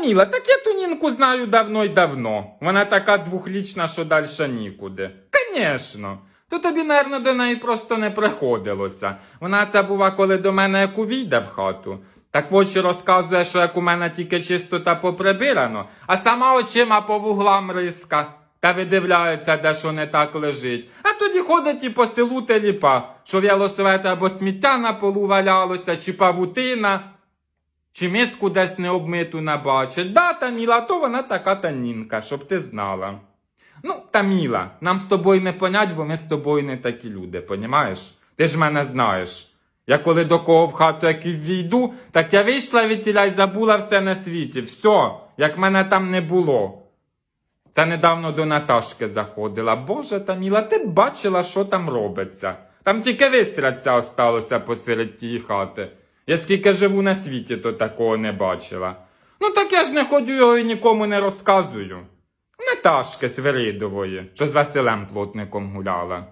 Таміла, так я ту нінку знаю давно й давно. Вона така двохлічна, що далі нікуди. Конечно. То тобі, напевно, до неї просто не приходилося. Вона це бува, коли до мене як увійде в хату. Так очі розказує, що як у мене тільки чисто та поприбирано, а сама очима по вуглам риска. Та видивляється, де що не так лежить. А тоді ходить і по селу теліпа, що в'ялосвете або сміття на полу валялося, чи павутина, чи миску десь необмиту набачить. Да, Таміла, то вона така танінка, щоб ти знала. Ну, Таміла, нам з тобою не понять, бо ми з тобою не такі люди, понімаєш? Ти ж мене знаєш. Я коли до кого в хату як і ввійду, так я вийшла від тіля й забула все на світі. Все, як мене там не було. Це недавно до Наташки заходила. Боже Таміла, ти б бачила, що там робиться. Там тільки вистряця осталося посеред тієї хати. Я скільки живу на світі, то такого не бачила. Ну так я ж не ходю його і нікому не розказую. Наташки Свиридової, що з Василем плотником гуляла.